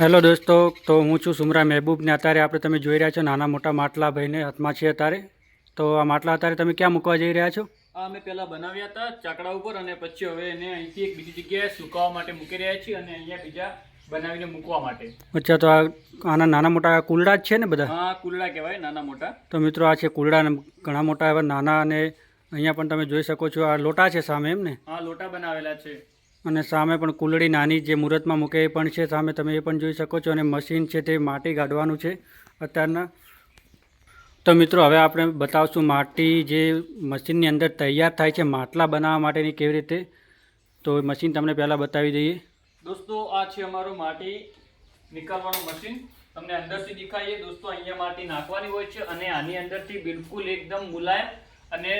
Hello દોસ્તો તો હું છું સુમરા મહેબૂબ ને અત્યારે આપણે તમે જોઈ રહ્યા છો નાના મોટા માટલા ભાઈને હાથમાં છે અત્યારે. તો આ માટલા અત્યારે તમે ક્યાં મૂકવા જઈ રહ્યા છો? આ અમે પહેલાં બનાવ્યા હતા ચાકડા ઉપર અને પછી હવે એને અહીંથી એક બીજી જગ્યાએ સુકાવવા માટે મૂકી રહ્યા છીએ અને અહીંયા બીજા બનાવીને મૂકવા માટે. અચ્છા તો આ આના નાના મોટા કુલડા જ છે ને બધા? હા કુલડા કહેવાય નાના મોટા. તો મિત્રો આ છે કુલડા ઘણા મોટા એવા નાના અને અહીંયા પણ તમે જોઈ શકો છો આ લોટા છે સામે એમ ને? હા લોટા બનાવેલા છે. અને સામે પણ કુલડી નાની જે મુહૂર્તમાં મૂકે એ પણ છે. સામે તમે એ પણ જોઈ શકો છો અને મશીન છે તે માટી કાઢવાનું છે અત્યારના. તો મિત્રો, હવે આપણે બતાવશું માટી જે મશીનની અંદર તૈયાર થાય છે, માટલા બનાવવા માટેની કેવી રીતે. તો મશીન તમને પહેલાં બતાવી દઈએ. દોસ્તો, આ છે અમારું માટી નીકળવાનું મશીન. તમને અંદરથી દેખાઈએ દોસ્તો, અહીંયા માટી નાખવાની હોય છે અને આની અંદરથી બિલકુલ એકદમ મુલાયમ અને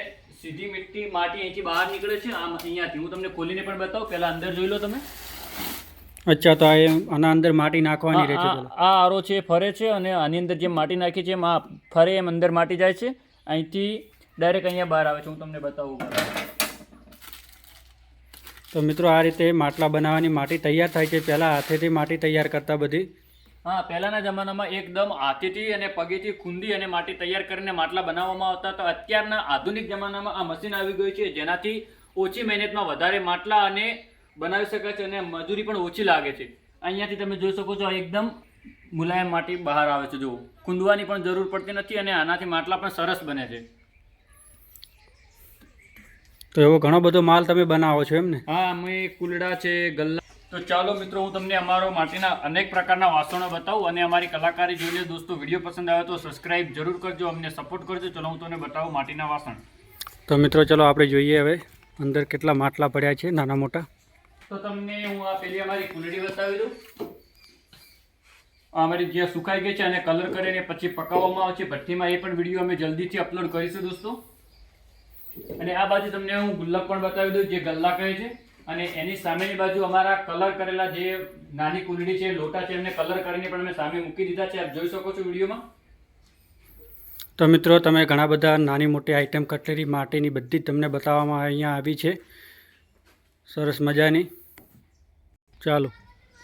સીધી મીઠી માટી અહીંથી બહાર નીકળે છે. આમ અહીંયાથી. હું તમને ખોલીને પણ બતાવું. પહેલાં અંદર જોઈ લો તમે. અચ્છા તો આના અંદર માટી નાખવાની રહે છે આ આરો છે ફરે છે અને આની અંદર જેમ માટી નાખી છે એમ આ ફરે એમ અંદર માટી જાય છે. અહીંથી ડાયરેક્ટ અહીંયા બહાર આવે છે. હું તમને બતાવું. તો મિત્રો આ રીતે માટલા બનાવવાની માટી તૈયાર થાય છે. પહેલાં હાથેથી માટી તૈયાર કરતા બધી હા પહેલાના જમાનામાં એકદમ હાથેથી અને પગેથી ખૂંદી અને માટી તૈયાર કરીને માટલા બનાવવામાં આવતા તો અત્યારના આધુનિક જમાનામાં આ મશીન આવી ગયું છે જેનાથી ઓછી મહેનતમાં વધારે માટલા અને બનાવી શકાય છે અને મજૂરી પણ ઓછી લાગે છે. અહીંયાથી તમે જોઈ શકો છો એકદમ મુલાયમ માટી બહાર આવે છે. જુઓ ખૂંદવાની પણ જરૂર પડતી નથી અને આનાથી માટલા પણ સરસ બને છે. તો એવો ઘણો બધો માલ તમે બનાવો છો એમ ને? હા અમે કુલડા છે ગલ્લા તો ચાલો મિત્રો હું તમને અમારો માટીના અનેક પ્રકારના વાસણો બતાવું અને અમારી કલાકારી જોઈને દોસ્તો વીડિયો પસંદ આવે તો સબસ્ક્રાઈબ જરૂર કરજો અમને સપોર્ટ કરજો. ચલો હું તમને બતાવું માટીના વાસણ. તો મિત્રો ચલો આપણે જોઈએ હવે અંદર કેટલા માટલા પડ્યા છે નાના મોટા. તો તમને હું આ પેલી અમારી કુલડી બતાવી દઉં. અમારી જે સુકાઈ ગઈ છે અને કલર કરીને પછી પકાવવામાં આવે છે. ભઠ્ઠીમાં એ પણ વીડિયો અમે જલ્દીથી અપલોડ કરીશું દોસ્તો. અને આ બાજુ તમને હું ગુલ્લક પણ બતાવી દઉં જે ગલ્લા કહે છે. અને એની સામેની બાજુ અમારા કલર કરેલા જે નાની કુંડળી છે, લોટા છે, એમને કલર કરીને પણ અમે સામે મૂકી દીધા છે. આપ જોઈ શકો છો વિડીયોમાં. તો મિત્રો, તમે ઘણા બધા નાની મોટી આઈટમ કટલેરી માટેની બધી તમને બતાવવામાં અહીંયા આવી છે. સરસ મજાની. ચાલો.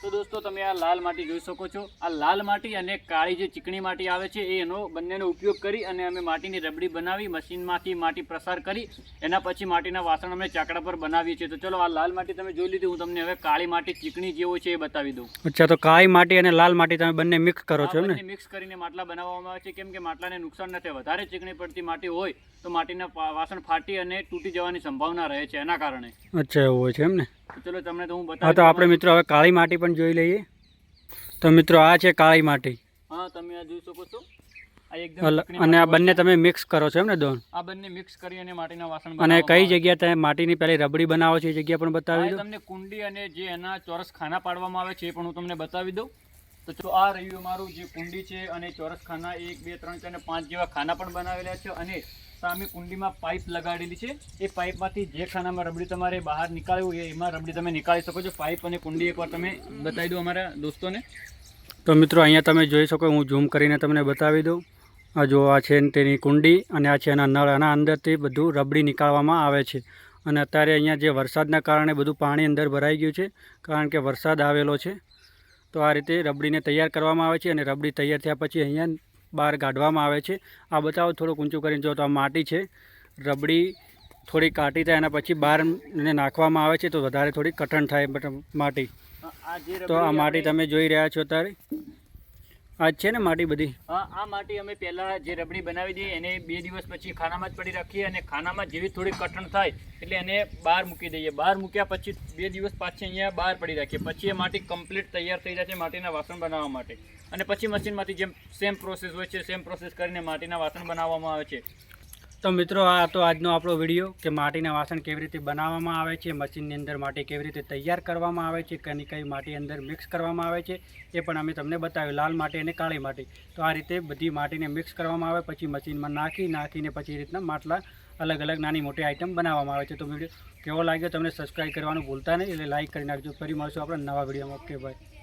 તો દોસ્તો તમે આ લાલ માટી જોઈ શકો છો. આ લાલ માટી અને કાળી જે ચીકણી માટી આવે છે એ એનો બંનેનો ઉપયોગ કરી અને અમે માટીની રબડી બનાવી મશીનમાંથી માટી પ્રસાર કરી એના પછી માટીના વાસણ અમે ચાકડા પર બનાવીએ છીએ. તો ચલો આ લાલ માટી તમે જોઈ લીધી હું તમને હવે કાળી માટી ચીકણી જેવો છે એ બતાવી દઉં. અચ્છા તો કાળી માટી અને લાલ માટી તમે બંને મિક્સ કરો છો ને? મિક્સ કરીને માટલા બનાવવામાં આવે છે. કેમ કે માટલાને નુકસાન નથી વધારે ચીકણી પડતી માટી હોય તો માટીના વાસણ ફાટી અને તૂટી જવાની સંભાવના રહે છે એના કારણે. અચ્છા એવું હોય છે એમ ને? ચલો તમને તો હું હા તો આપણે મિત્રો હવે કાળી માટી પણ જોઈ લઈએ. તો મિત્રો આ છે કાળી માટી. હા તમે આ જોઈ શકો છો. અને આ બંને તમે મિક્સ કરો છો એમ ને દોન? આ બંને મિક્સ કરી અને માટીના વાસણ અને કઈ. જગ્યા તમે માટીની પહેલી રબડી બનાવો છો એ જગ્યા પણ બતાવી દો. તમને કુંડી અને જે એના ચોરસ ખાના પાડવામાં આવે છે એ પણ હું તમને બતાવી દઉં. તો જો આ રહ્યું અમારું જે કુંડી છે અને ચોરસ ખાના એક બે ત્રણ ચાર અને પાંચ જેવા ખાના પણ બનાવેલા છે અને સામે કુંડીમાં પાઇપ લગાડેલી છે. એ પાઇપમાંથી જે ખાનામાં રબડી તમારે બહાર નીકાળવું હોય, એમાં રબડી તમે નીકાળી શકો છો. પાઇપ અને કુંડી એકવાર તમે બતાવી દો અમારા દોસ્તોને. તો મિત્રો, અહીંયા તમે જોઈ શકો, હું ઝૂમ કરીને તમને બતાવી દઉં. આ જો આ છે તેની કુંડી અને આ છે એના નળ. આના અંદરથી બધું રબડી નીકાળવામાં આવે છે. અને અત્યારે અહીંયા જે વરસાદના કારણે બધું પાણી અંદર ભરાઈ ગયું છે, કારણ કે વરસાદ આવેલો છે. તો આ રીતે રબડીને તૈયાર કરવામાં આવે છે અને રબડી તૈયાર થયા પછી અહીંયા બહાર કાઢવામાં આવે છે. આ બતાવો થોડુંક ઊંચું કરીને. જો તો આ માટી છે રબડી થોડી કાટી થાય એના પછી બહાર એને નાખવામાં આવે છે તો વધારે થોડી કઠણ થાય માટી. તો આ માટી તમે જોઈ રહ્યા છો અત્યારે. આ છે ને માટી બધી? હા, આ માટી અમે પહેલા જે રબડી બનાવી દઈએ એને બે દિવસ પછી ખાનામાં જ પડી રાખીએ અને ખાનામાં જેવી થોડી કઠણ થાય, એટલે એને બહાર મૂકી દઈએ. બહાર મૂક્યા પછી બે દિવસ પાછી અહીંયા બહાર પડી રાખીએ. પછી એ માટી કમ્પ્લીટ તૈયાર થઈ જાય છે માટીના વાસણ બનાવવા માટે. અને પછી મશીનમાંથી જેમ સેમ પ્રોસેસ હોય છે સેમ પ્રોસેસ કરીને માટીના વાસણ બનાવવામાં આવે છે. તો મિત્રો, આ હતો આજનો આપણો વીડિયો કે માટીના વાસણ કેવી રીતે બનાવવામાં આવે છે, મશીનની અંદર માટી કેવી રીતે તૈયાર કરવામાં આવે છે, કઈ કઈ માટી અંદર મિક્સ કરવામાં આવે છે, એ પણ અમે તમને બતાવ્યું, લાલ માટી અને કાળી માટી. તો આ રીતે બધી માટીને મિક્સ કરવામાં આવે, પછી મશીનમાં નાખી, નાખીને પછી એ રીતના માટલા અલગ અલગ નાની મોટી આઈટમ બનાવવામાં આવે છે. તો વીડિયો કેવો લાગ્યો, તમને સબસ્ક્રાઈબ કરવાનું ભૂલતા નહીં, એટલે લાઈક કરી નાખજો. ફરી મળશું આપણે નવા વિડીયોમાં. Okay bye